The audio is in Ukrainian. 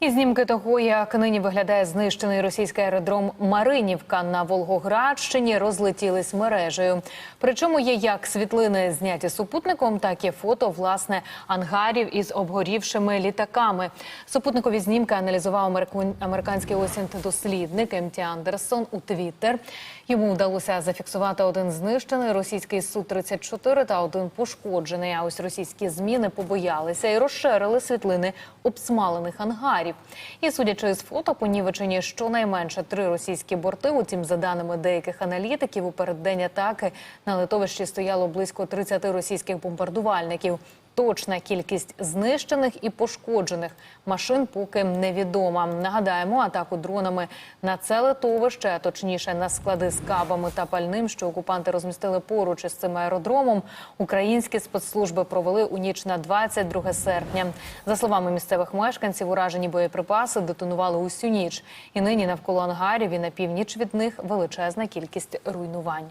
І знімки того, як нині виглядає знищений російський аеродром Маринівка на Волгоградщині, розлетілись мережею. Причому є як світлини зняті супутником, так і фото власне ангарів із обгорівшими літаками. Супутникові знімки аналізував американ- американський осінт-дослідник МТ Андерсон у Твіттер. Йому вдалося зафіксувати один знищений російський су 34 та один пошкоджений. А ось російські зміни побоялися і розширили світлини обсмалених ангарів. І судячи з фото, понівечені щонайменше три російські борти. Утім, за даними деяких аналітиків, у переддень атаки на литовищі стояло близько 30 російських бомбардувальників. Точна кількість знищених і пошкоджених машин поки невідома. Нагадаємо, атаку дронами на це литовище, а точніше на склади з кабами та пальним, що окупанти розмістили поруч із цим аеродромом. Українські спецслужби провели у ніч на 22 серпня. За словами місцевих мешканців, уражені боєприпаси детонували усю ніч, і нині навколо ангарів і на північ від них величезна кількість руйнувань.